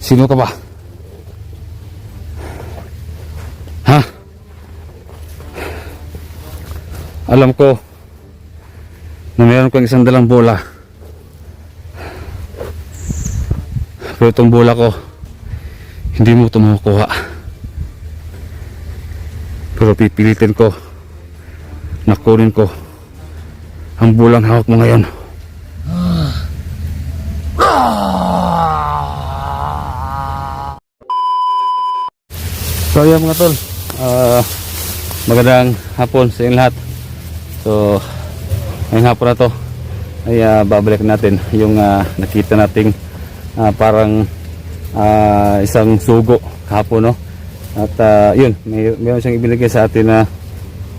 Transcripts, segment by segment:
Sino ka ba? Ha? Alam ko na meron kang isang dalang bola. Pero itong bola ko, hindi mo ito makukuha. Pero pipilitin ko na kunin ko ang bulang hawak mo ngayon. So yan mga tol, Ah, magandang hapon sa inyong lahat. So ngayong hapon na to ay ah, babalik natin yung ah, nakita nating ah, parang ah, isang sugo kahapon no. At ah, yun, may meron siyang ibinigay sa atin na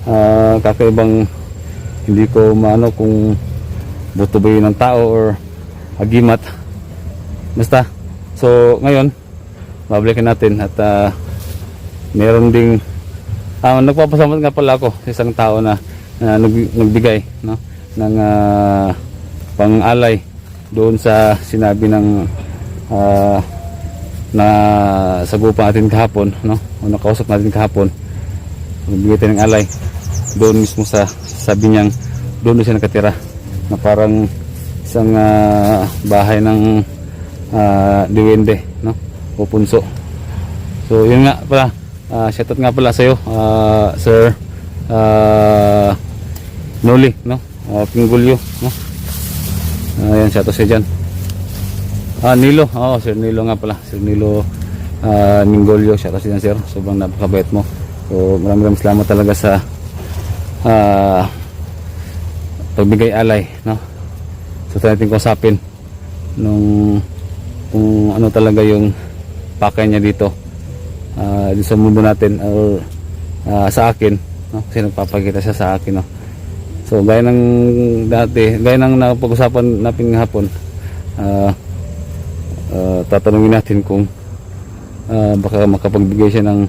ah, kakaibang hindi ko maano kung buto ba ng tao or agimat. Basta. So ngayon, babalikan natin at ah, meron ding ah, nagpapasalamat nga pala ako sa isang tao na, na nag- nagbigay no? Ng ah, pang-alay doon sa sinabi ng ah, na sagupa natin kahapon no? O nakausap natin kahapon. Nagbigay tayo ng alay doon mismo sa sabi niyang doon siya nakatira. Na parang isang ah, bahay ng ah, diwende no? O punso. So yun nga pala, uh, shoutout nga pala sa iyo, Sir uh, Noli, no? Uh, Pinggulyo, no? Ayan, shoutout sa diyan. Ah, Nilo, oh, Sir Nilo nga pala, Sir Nilo uh, Mingolyo, shoutout sa diyan, Sir. Sobrang napakabait mo. So maraming maraming salamat talaga sa uh, pagbigay alay, no? So tayo natin kausapin nung kung ano talaga yung pakay niya dito dito sa mundo natin or ah, sa akin no? kasi nagpapakita siya sa akin no? so gaya ng dati gaya ng napag-usapan natin hapon ah, ah, tatanungin natin kung ah, baka makapagbigay siya ng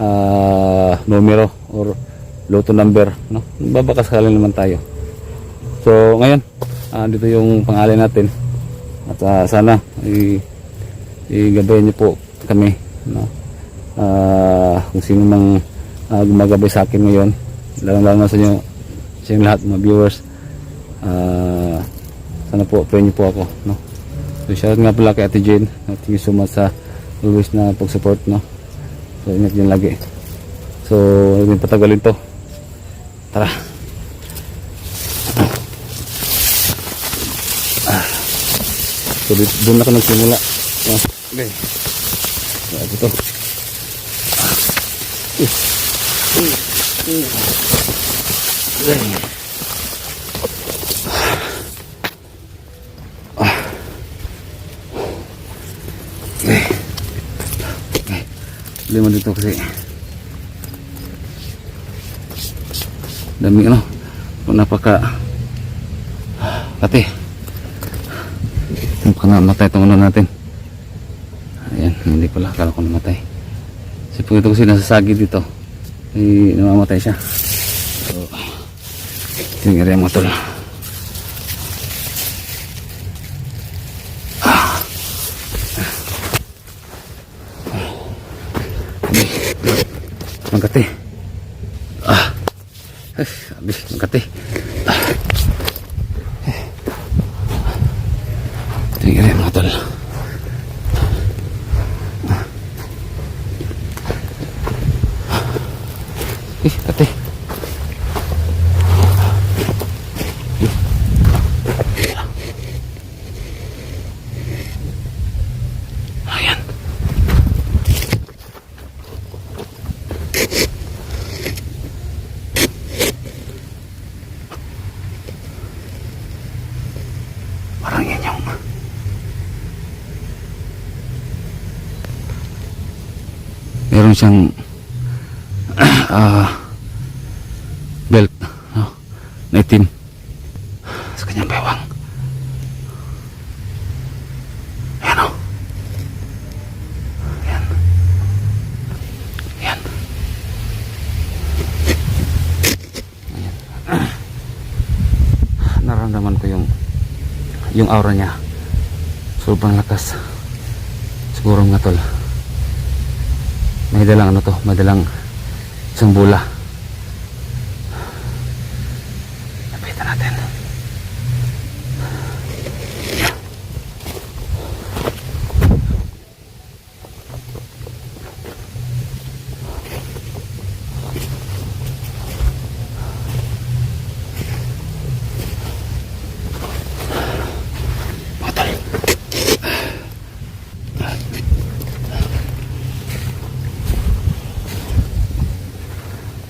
ah, numero or loto number no? babakas sakali naman tayo so ngayon ah, dito yung pangalan natin at ah, sana i igabayan niyo po kami no Ah, kung sino mang ah, gumagabay sa akin ngayon lalong lalo sa inyo sa inyong lahat mga viewers Ah, sana po pray niyo po ako no? So shoutout nga pala kay Ate Jane thank you so much sa always na pag-support no? So ingat din lagi. So din patagalin to. Tara. So doon ako nagsimula. No? okay. So, ito lima dito kasi. Dami ano? Napaka kati mukhang namatay itong ano natin. Ayan hindi pala. Akala ko namatay kasi pag ito kasi nasasagi dito ay namamatay siya so tingnan mo tol Magkati. Ah. Eh, sabi, magkati. Ah. Tingnan mo tol. Meron siyang... ah belt no? na itim sa kanyang bewang. Ayan o. Ayan. Ayan. Ayan. Naramdaman ko yung yung aura niya. Sobrang lakas. Siguro mga tol. May dalang ano to, may dalang isang bola. Lapitan natin. Mga tol.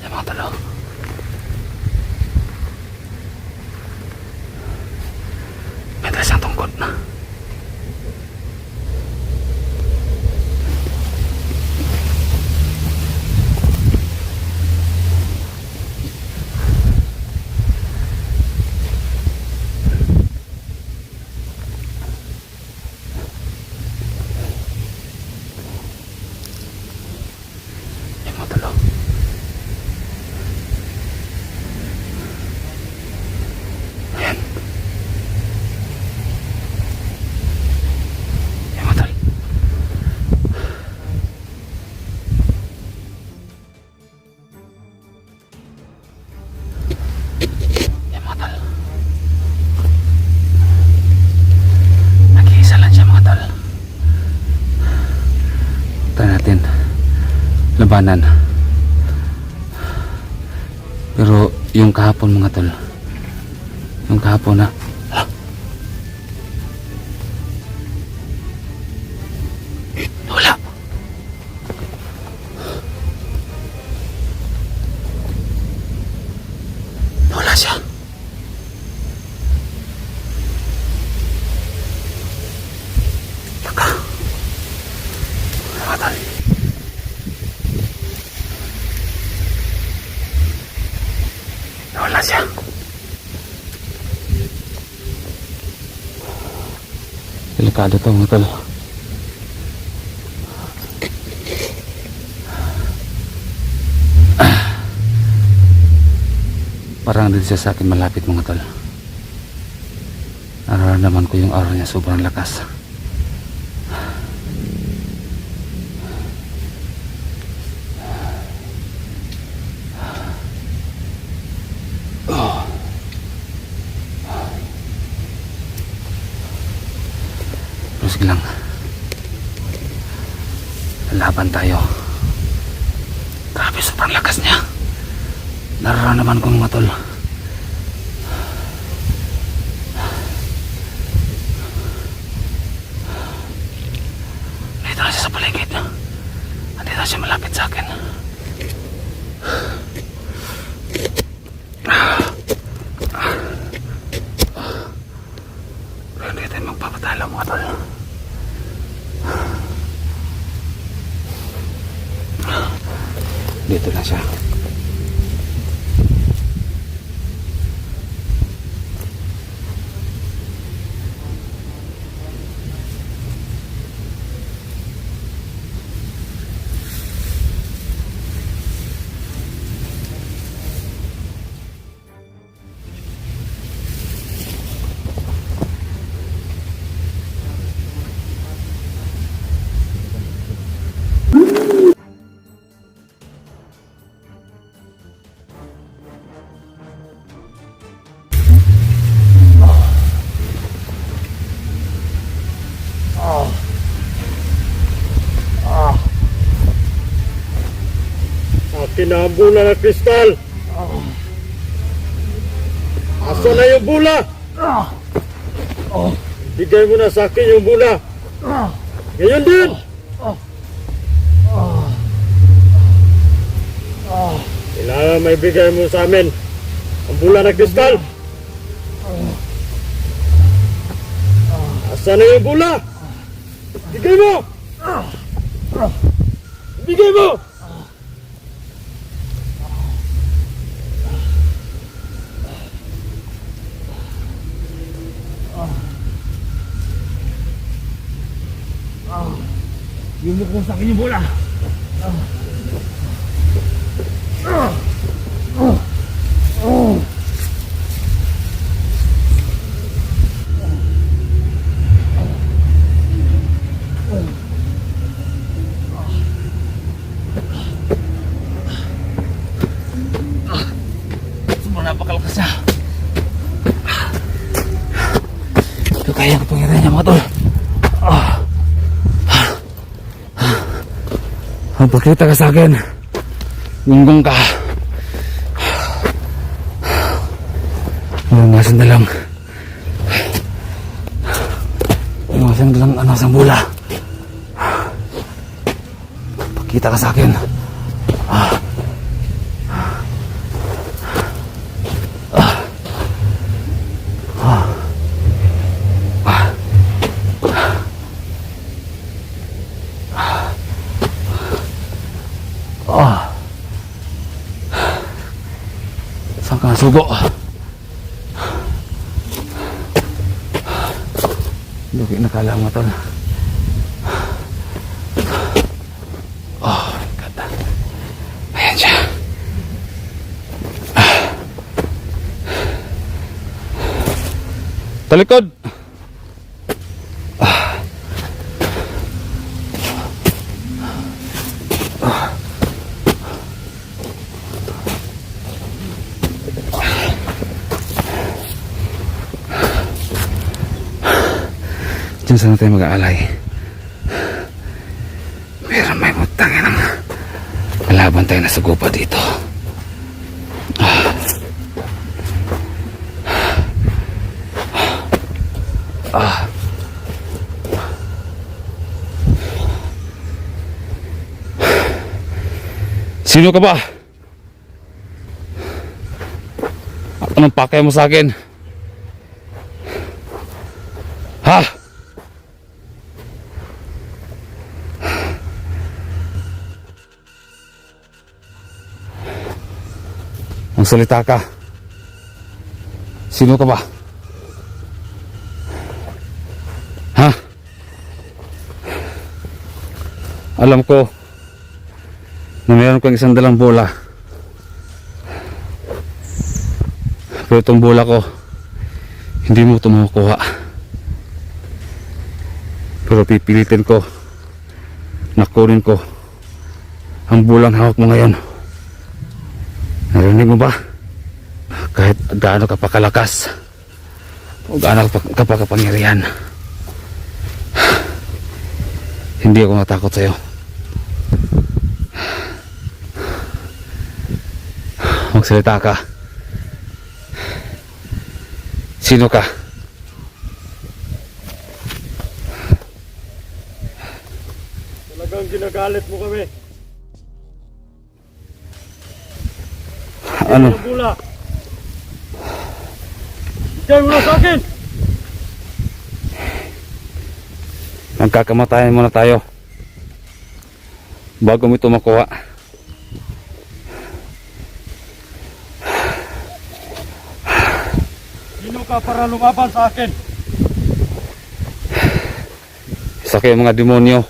Yan mga tol. oh. May dalas ang tungkod na. Yan mga tol. oh. Ayan. Yan mga tol. Yan mga tol. Nag-iisa lang siya mga tol. Try natin. Labanan. Pero yung kahapon mga tol. Yung kahapon na. Delikado to mga tol. Parang dito siya sa akin malapit mga tol. Nararamdaman ko yung aura niya sobrang lakas. Pero sige lang. Laban tayo. Grabe, sobrang lakas niya. Nararamdaman ko mga tol. Dito na siya sa paligid. Andito na siya malapit sa akin. Pero hindi tayo magpapatalo mga tol. Dito na siya. Akin na kristal. Asa na yung bula? Bigay mo na sa akin yung bula. Ngayon din. Kailangan may bigay mo sa amin ang bula na kristal. Asa na yung bula? Bigay mo! Bigay mo! Yung mukong sa akin yung bola. Ah. Ah. Ah. Ah. napakalakas niya. Ito kaya ng Panginoon niya mga tol. Magpakita ka sa akin. Gunggong ka. Mga sandalang. Mga sandalang ano sa mula. Pakita ka sa akin. Saan ka nasubo? Lugi na kala mo tol. Oh my God. Ayan siya. Talikod! Diyan sana tayo mag-aalay. Pero may mutang yan ang kalaban tayo na sagupa dito. Sino ka ba? Anong pakay mo sa akin? Magsalita ka. Sino ka ba? Ha? Alam ko na meron kang isang dalang bola. Pero itong bola ko, hindi mo ito makukuha. Pero pipilitin ko na kunin ko ang bulang hawak mo ngayon. Narinig mo ba? Kahit gaano ka pa kalakas o gaano ka pa, ka pa kapangyarihan. Hindi ako natakot sa'yo. Magsalita ka. Sino ka? Talagang ginagalit mo kami. Ano? Ang bula. Bigay mo na sa akin. Magkakamatayan muna tayo. Bago mo ito makuha. Sino ka para lumaban sa akin? Isa kayo mga demonyo.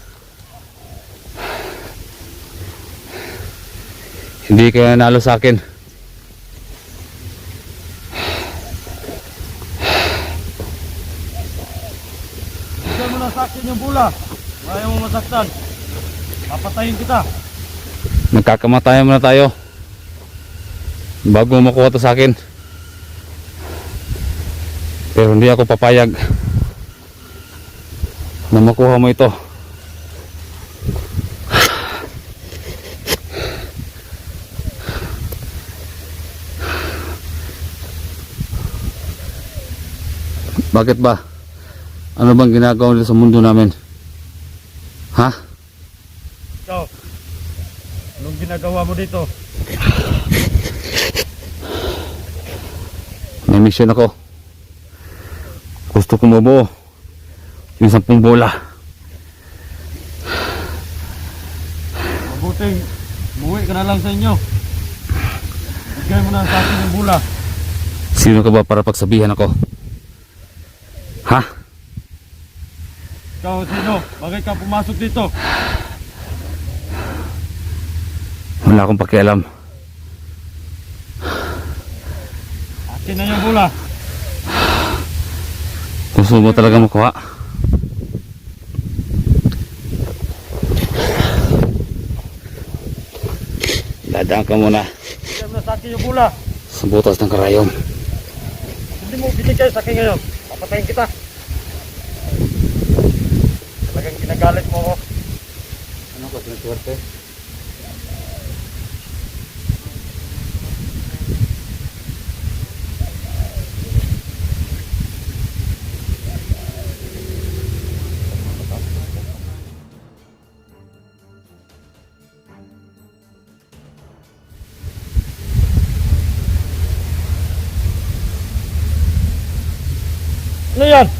Hindi kayo nanalo sa akin. Bigay mo na bula. Ayaw mo masaktan. Papatayin kita. Magkakamatayan muna tayo. Bago makuha to sa akin. Pero hindi ako papayag na makuha mo ito. Bakit ba? Ano bang ginagawa nila sa mundo namin? Ha? Ikaw. Anong ginagawa mo dito? May mission ako. Gusto ko mabuo yung sampung bola. Mabuting buwi ka na lang sa inyo. Bigay mo na sa akin yung bula. Sino ka ba para pagsabihan ako? Ha? Ikaw sino? Bakit ka pumasok dito? Wala akong pakialam. Akin na yung bula. Gusto mo talaga makuha? Dadaan ka muna mo na sa akin yung bula. sa butas ng karayom. Hindi mo binigay sa akin ngayon. Papatayin kita. Nagalit mo ako. Ano ko, sinusuwerte? Ano yan?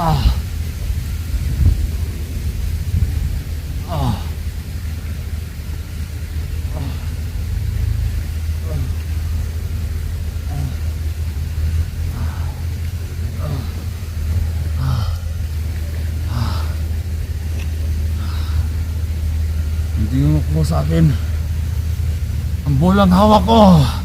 Hindi mo sa akin. Ang bulang hawak ko. Ah.